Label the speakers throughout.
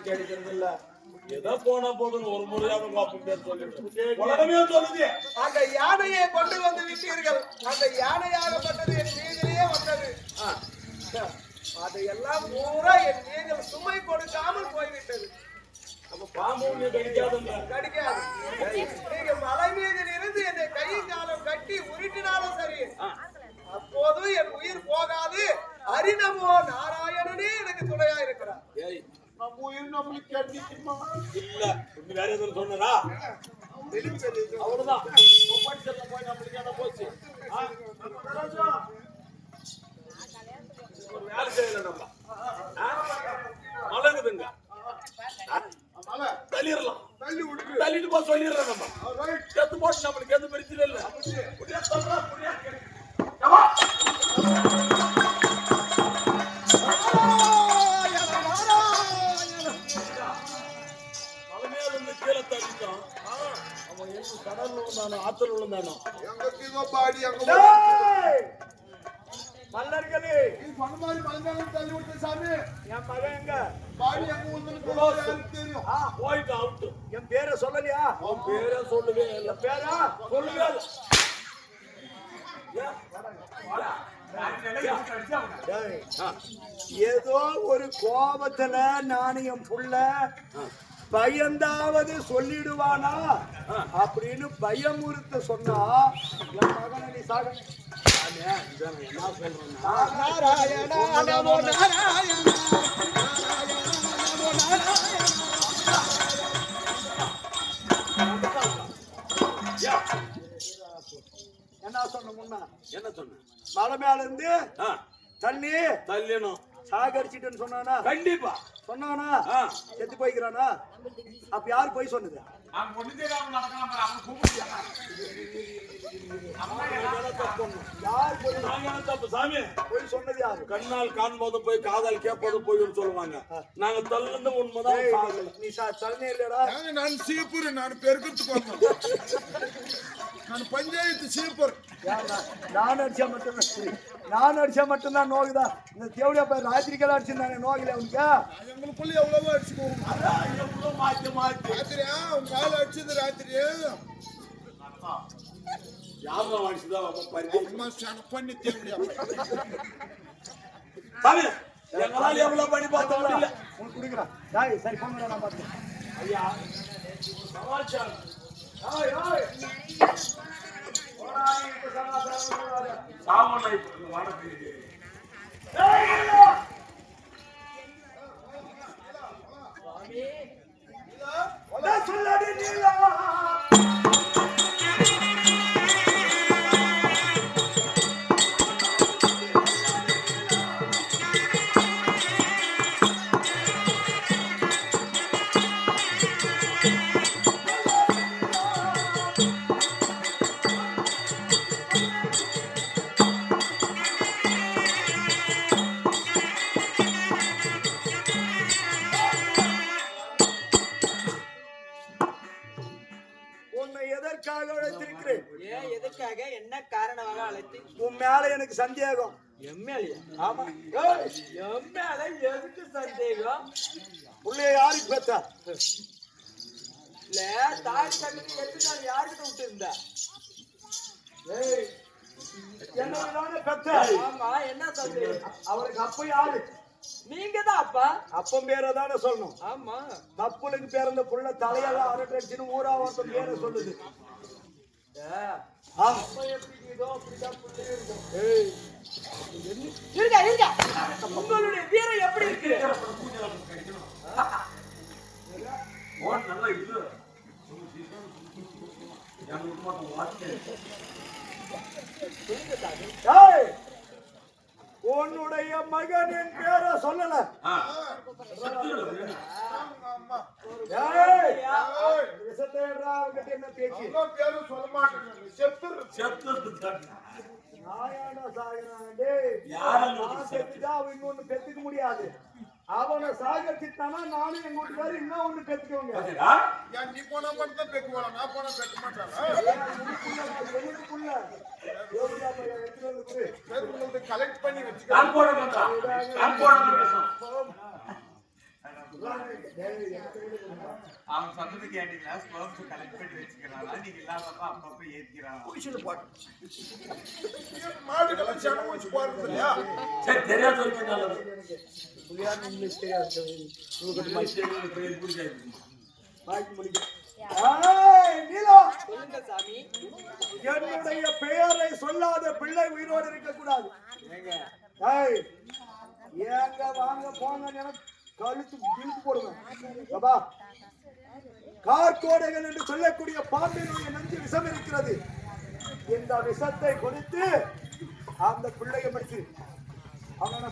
Speaker 1: கிடைக்கிறது இல்ல ஏதோ போனா போதும் ஒரு சொல்லிட்டு. உலகமே சொல்லுது.
Speaker 2: அந்த யானையை கொண்டு வந்து விட்டீர்கள். அந்த யானையாகப்பட்டது என் மீதிலேயே வந்தது. அதையெல்லாம் பூரா என் மீதில் சுமை கொடுக்காமல் போய்விட்டது.
Speaker 1: அப்ப பாம்பு கடிக்காதுங்க.
Speaker 2: கிடைக்காது. நீங்க மலை மீதில் இருந்து என்னை கையும் காலம் கட்டி உருட்டினாலும் சரி. அப்போது என் உயிர் போகாது. அரிநமோ நாராயணனே எனக்கு துணையா இருக்கிறார்
Speaker 1: ஏய்.
Speaker 2: நம்ம உயிர் நம்மளுக்கு கிடைக்குமா
Speaker 1: இல்ல இன்னும் வேற எதுவும் சொன்னதா அவ்வளவுதான் படிச்சத போய் நம்மளுக்கு என்ன போச்சு ஆ? ஒரு வேலை செய்யல நம்ம மலங்குதுங்க தள்ளிடலாம்
Speaker 2: தள்ளி விடுக்கு
Speaker 1: தள்ளிட்டு போய் சொல்லிடுறோம் நம்ம செத்து போட்டு நம்மளுக்கு எந்த பிரச்சனை இல்ல முடியா கடல்ல விழுந்தானோ, ஆத்துல விழுந்தானோ.
Speaker 2: எங்க!
Speaker 1: மல்லர்களே
Speaker 2: நீ பண்ண மாதிரி மலைமேல தள்ளி விட்டு சாமி.
Speaker 1: என் மகன் எங்க?
Speaker 2: பாடி அங்க வந்து தெரியும்.
Speaker 1: ஆ, போயிட்டு அவுட்டு
Speaker 2: என் பேரை சொல்லலையா?
Speaker 1: அவன் பேரே சொல்லவே. இல்ல பேரா? ஆ.
Speaker 2: ஏதோ ஒரு கோபத்துல நாணயம் புள்ள பயந்தாவது சொல்லிடுவானா? அப்படின்னு பயமுறுத்த சொன்னா என் மகனை நீ சாக நாராயணா நமோ நாராயணா என்ன சொன்ன முன்னா?
Speaker 1: என்ன சொன்ன?
Speaker 2: மலை மேல இருந்து
Speaker 1: ஆ,
Speaker 2: தள்ளி
Speaker 1: தள்ளினோம்
Speaker 2: சாகடிச்சிட்டுன்னு சொன்னானா?
Speaker 1: கண்டிப்பா.
Speaker 2: சொன்னானா?
Speaker 1: ஆ.
Speaker 2: செத்து போய்க்கிறானா? அப்ப யார் போய் சொன்னது? யார் போய்
Speaker 1: நாங்க என்ன தப்பு சாமி?
Speaker 2: போய் சொன்னது யாரு?
Speaker 1: கண்ணால் காண்பது போய் காதால் கேட்பது போய்னு சொல்லுவாங்க. நாங்க தள்ளுந்து உண்மைதான்.
Speaker 2: நீ தள்ளனே இல்லடா.
Speaker 3: நான் சீப்பூர் நான் பெருக்கிறதுக்கு நான் பஞ்சாயத்து சீப்பர்?
Speaker 2: நான்? அடிச்சா மட்டும்தான் சரி. நான் அடிச்சா மட்டும்தான் நோகுதா இந்த தேவடியா போய் ராத்திரிக்கெல்லாம் அடிச்சிருந்தாங்க நோகல உனக்கு.
Speaker 3: எங்களுக்குள்ள எவ்வளவோ
Speaker 1: எவ்வளவு மாத்தி மாத்தி.
Speaker 3: ராத்திரியா உங்க கால அடிச்சது ராத்திரி.
Speaker 1: ஞாபகம் அடிச்சுதான்
Speaker 3: பண்ணி
Speaker 1: சாமி எங்களால எவ்வளவு பண்ணி பார்த்தோம் இல்ல
Speaker 2: உனக்கு குடிக்கிறான். டாய் சரி போங்க நான் பார்த்து
Speaker 1: ஐயா சமாச்சாரம் சாமனை வணக்கம்
Speaker 4: காரணமாக அழைத்து
Speaker 2: உன் மேல எனக்கு சந்தேகம்.
Speaker 4: எம்எல்ஏ.
Speaker 2: ஆமா.
Speaker 4: எம்எல்ஏ எதுக்கு சந்தேகம்?
Speaker 2: உள்ளே யாருக்கு
Speaker 4: இல்ல தாடி கட்டுக்கு எத்தனை நாள் யாருக்கிட்ட விட்டு இருந்தா
Speaker 2: ஏய், என்னை தானே பெத்த?
Speaker 4: ஆமா என்ன சந்தேகம்?
Speaker 2: அவருக்கு அப்ப யாரு?
Speaker 4: நீங்க தான் அப்பா.
Speaker 2: அப்பன் பேரை தானே சொல்லணும்.
Speaker 4: ஆமா.
Speaker 2: தப்புளுக்கு பிறந்த புள்ள தலையெல்லாம் அரட்டடிச்சுன்னு ஊரா ஒருத்தன் பேரை சொல்லுது.
Speaker 4: ஏ,
Speaker 2: ஆ.
Speaker 4: அப்ப எப்படி இதோ அப்படிதான் பிள்ளையும் இருக்கும்.
Speaker 2: ஏய்,
Speaker 4: இருங்க இருங்க உங்களுடைய வீரம் எப்படி இருக்கு
Speaker 2: உன்னுடைய மகன் என் பேரை சொல்லல எடுறா, அவன்கிட்ட என்ன பேச்சு
Speaker 3: பேரும் சொல்ல
Speaker 2: நான் செத்துட்டா அவன் இன்னொன்னு பெத்துக்க முடியாது. அவனை சாகடிச்சிட்டானா நானும் எங்க வீட்டுக்காரர் இன்னும் ஒண்ணு பெத்துக்கோங்க.
Speaker 3: ஏன் நீ போனா மட்டும் பெக்குவாளா நான் போனா
Speaker 2: கொடு.
Speaker 3: உங்களுக்கு கலெக்ட் பண்ணி வச்சுக்க
Speaker 1: கான் போட மாட்டான் கான் போட மாட்டான்
Speaker 5: அவன் சொன்னது கேட்டீங்களா? ஸ்போர்ட்ஸ் கலெக்ட் பண்ணி வச்சுக்கிறானா? நீங்க இல்லாதப்ப அப்பப்ப ஏத்திக்கிறானா?
Speaker 3: மாட்டுக்கெல்லாம் சனம் வச்சு போறது இல்லையா?
Speaker 1: சரி தெரியாத வரைக்கும் நல்லது இங்கிலீஷ் தெரியாது இங்கிலீஷ் தெரியாது பேர் பிடிக்காது
Speaker 6: ஏய், நீலா,
Speaker 4: சொல்லுங்க சாமி.
Speaker 6: என்னுடைய பெயரை சொல்லாத பிள்ளை உயிரோடு இருக்க கூடாது ஏங்க வாங்க போங்க கழுத்து இழுத்து போடுவேன் பாபா கார்கோடைகள் என்று சொல்லக்கூடிய பாம்பினுடைய நஞ்சு விஷம் இருக்கிறது இந்த விஷத்தை கொடுத்து அந்த பிள்ளையை படிச்சு அவன்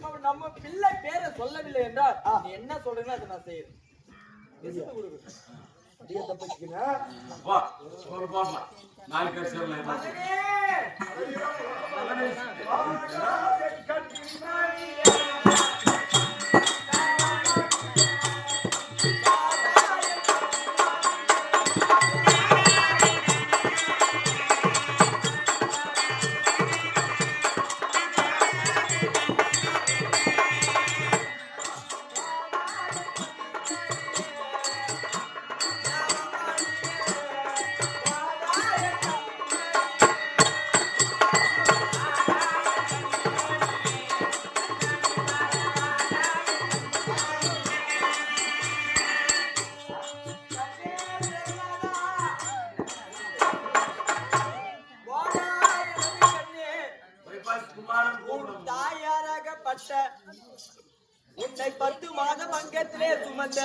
Speaker 4: உங்க- நம்ம பிள்ளை பேரை சொல்லவில்லை என்றால் நீ என்ன சொல்றீங்களோ அதை நான் செய்யறேன்.
Speaker 6: நீங்க தப்பிச்சுக்கின
Speaker 1: வா ஒரு நாலு பேர்
Speaker 4: மகனே தாயாராகப்பட்ட உன்னை பத்து மாதம் அங்கத்திலே சுமந்த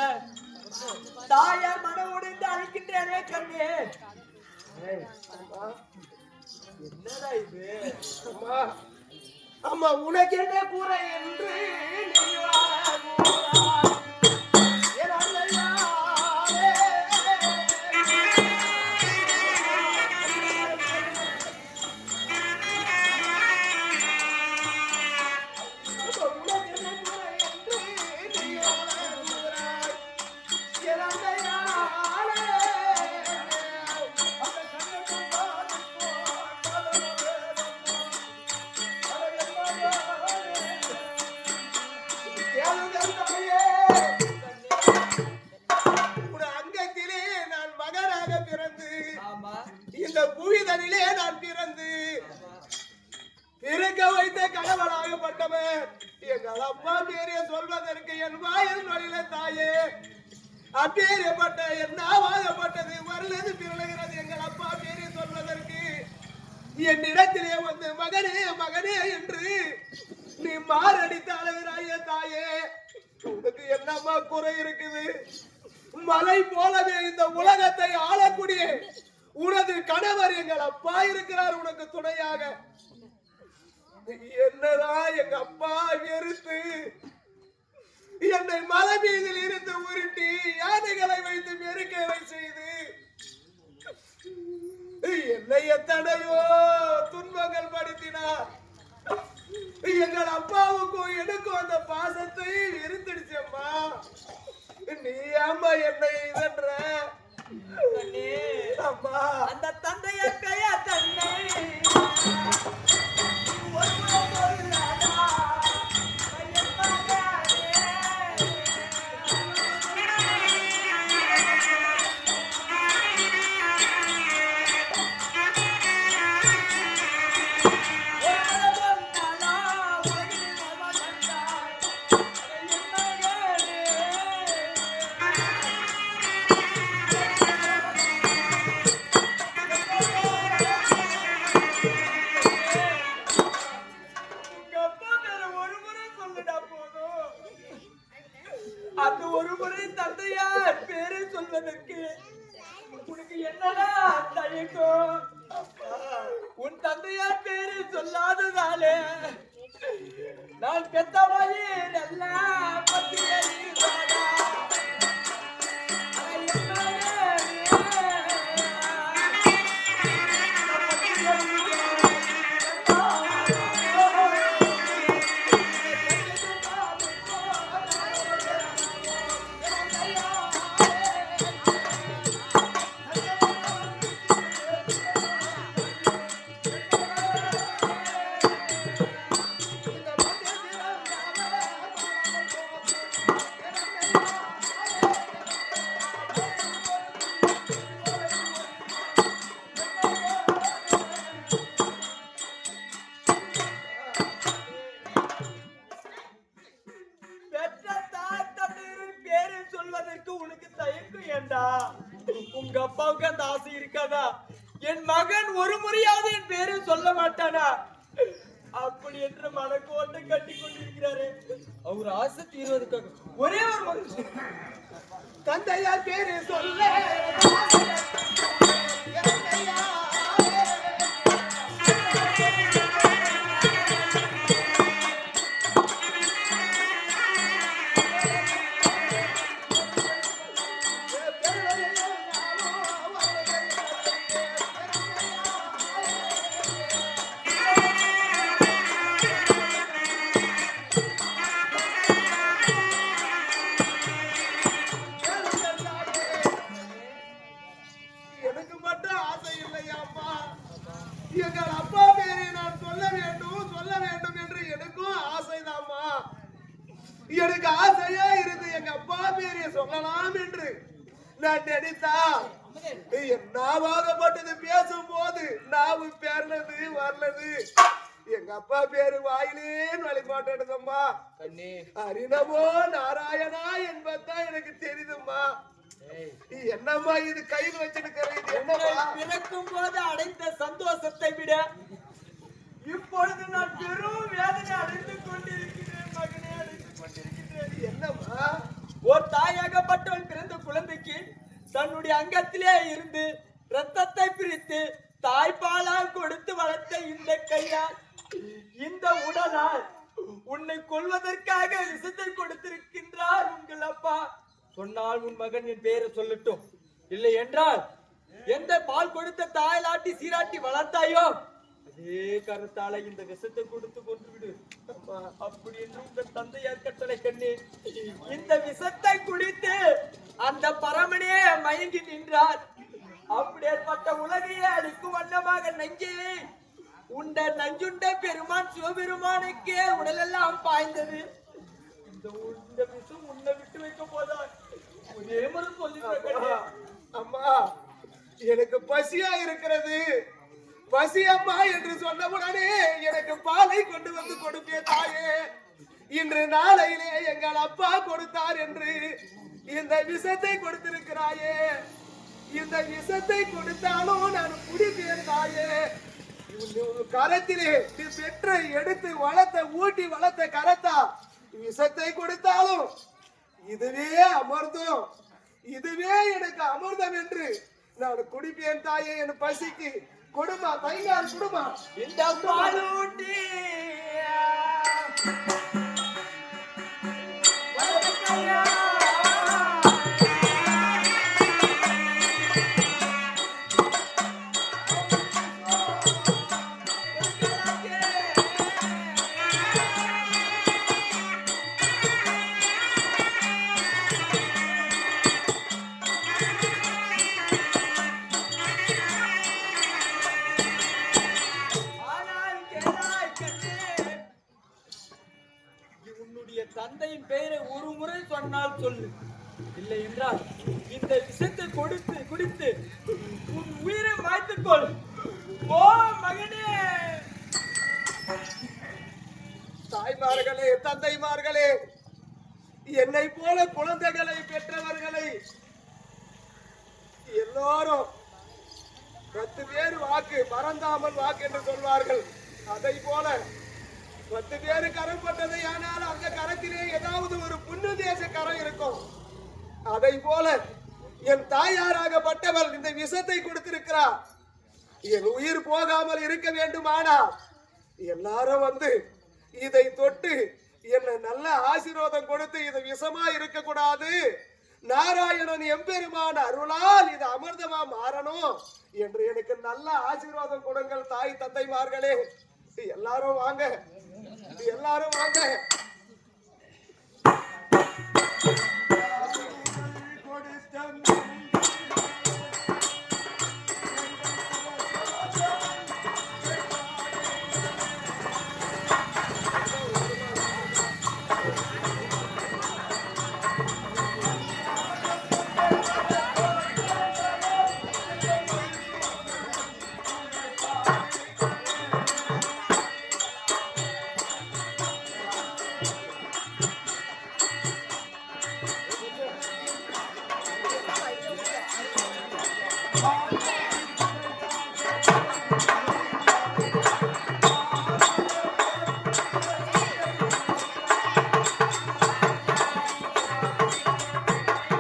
Speaker 4: தாயார் மனம் உடைந்து அழைக்கின்றேனே கண்ணே. என்னடா இது?
Speaker 6: அம்மா உனக்கு என்ன கூற என்று பிறக்க வைத்த கணவனாகப்பட்டவன் எங்கள் அம்மா பேரே சொல்வதற்கு என் வாயில் வழியில தாயே. அப்பேரியப்பட்ட என்ன வாழப்பட்டது வருளது பிறழுகிறது எங்கள் அப்பா பேரே சொல்வதற்கு. என்னிடத்திலே வந்து மகனே மகனே என்று நீ மாரடித்து அழுகிறாயே தாயே. உனக்கு என்னம்மா குறை இருக்குது? மலை போலவே இந்த உலகத்தை ஆளக்கூடிய உனது கணவர் எங்கள் அப்பா இருக்கிறார் உனக்கு துணையாக. எங்க அப்பா வெறுத்து என்னை மலை மீதில் இருந்து உருட்டி யானைகளை வைத்து மெருக்கவை செய்து என்னை எத்தனையோ துன்பங்கள் படுத்தினார். எங்கள் அப்பாவுக்கும் எனக்கும் அந்த பாசத்தை வெறுத்துடுச்சம்மா நீ அம்மா என்னை இதன்ற. அம்மா.
Speaker 4: அந்த தந்தைய கையா தன்னை சொல்ல அப்படி என்று மனக்கோட்டை கட்டி கொண்டிருக்கிறாரு. அவர் ஆசை தீர்வதற்காக. ஒரே ஒரு மனுஷன்
Speaker 6: தந்தையார் பேரு சொல்ல. எங்கள் அப்பா பேரை நான் சொல்ல வேண்டும் சொல்ல வேண்டும் என்று எனக்கும் ஆசைதாம்மா. எனக்கு ஆசையா இருந்து எங்க அப்பா பேரை சொல்லலாம் என்று நான் நினைத்தா நாவாகப்பட்டது பேசும்போது நாவு பேர்னது வரலது. எங்க அப்பா பேரு வாயிலே வழிபாட்டுதம்மா
Speaker 4: கண்ணே.
Speaker 6: அரிணமோ நாராயணா என்பதுதான் எனக்கு தெரியுதும்மா. என்னம்மா இது கையில் வச்சிருக்கிற இது என்னம்மா?
Speaker 4: பிறக்கும் போது அடைந்த சந்தோஷத்தை விட இப்பொழுது நான் பெரும் வேதனை அடைந்து கொண்டிருக்கிறேன் மகனே அடைந்து கொண்டிருக்கிறேன்
Speaker 6: என்னம்மா?
Speaker 4: ஒரு தாயாகப்பட்டவன் பிறந்த குழந்தைக்கு தன்னுடைய அங்கத்திலே இருந்து ரத்தத்தை பிரித்து தாய்ப்பாலால் கொடுத்து வளர்த்த இந்த கையால் இந்த உடலால் உன்னை கொள்வதற்காக விஷத்தை கொடுத்திருக்கின்றார் உங்கள் அப்பா. சொன்னால் உன் மகன் என் பெயரை சொல்லட்டும். இல்லை என்றால் எந்த பால் கொடுத்த தாயலாட்டி சீராட்டி வளர்த்தாயோ? அதே கருத்தால இந்த விஷத்தை கொடுத்து கொண்டு விடு அப்படி என்று உங்கள் தந்தையார் கட்டளை கண்ணே. இந்த விஷத்தை குடித்து அந்த பரமனே மயங்கி நின்றார். அப்படியேற்பட்ட உலகையே அழிக்கும் வண்ணமாக நஞ்சே. உண்ட நஞ்சுண்ட பெருமான் சிவபெருமானுக்கே உடலெல்லாம் பாய்ந்தது. இந்த இந்த விஷம் உன்னை விட்டு வைக்க போதான் ஒரே மறு சொல்லி
Speaker 6: அம்மா. எனக்கு பசியா இருக்கிறது. பசி அம்மா என்று சொன்னவுடனே எனக்கு பாலை கொண்டு வந்து கொடுப்பேன் தாயே. இன்று நாளையிலே எங்கள் அப்பா கொடுத்தார் என்று இந்த விஷத்தை கொடுத்திருக்கிறாயே. இந்த விஷத்தை கொடுத்தாலும் நான் குடிப்பேன் தாயே. கரத்திலே பெற்ற எடுத்து வளர்த்த ஊட்டி வளர்த்த கரத்தா. விஷத்தை கொடுத்தாலும் இதுவே அமர்ந்தம் இதுவே எனக்கு அமிர்தம் என்று நான் குடிப்பேன் தாயே என் பசிக்கு. கொடுமா தையார் கொடுமா.
Speaker 4: இந்த பாலூட்டி. ஆனால் இல்லை என்றால் இந்த விஷத்தை கொடுத்து குடித்து உன் உயிரை மாய்த்துக்கொள். ஓ மகனே.
Speaker 6: தாய்மார்களே தந்தைமார்களே என்னை போல குழந்தைகளை பெற்றவர்களை எல்லாரும் பத்து பேர் வாக்கு மறந்தாமல் வாக்கு என்று சொல்வார்கள். அதை போல பத்து பேரு கரம் பட்டதை ஆனால் அந்த கரத்திலே ஏதாவது ஒரு புண்ணு தேச கரம் இருக்கும். அதை போல என் தாயாராகப்பட்டவள் இந்த விஷத்தை கொடுத்திருக்கிறார். என் உயிர் போகாமல் இருக்க வேண்டுமானால் எல்லாரும் வந்து இதை தொட்டு என்ன நல்ல ஆசீர்வாதம் கொடுத்து இது விஷமா இருக்க கூடாது நாராயணன் எம்பெருமான் அருளால் இது அமிர்தமா மாறணும் என்று எனக்கு நல்ல ஆசீர்வாதம் கொடுங்கள் தாய் தந்தைமார்களே. எல்லாரும் வாங்க. எல்லாரும் வாங்க. out of.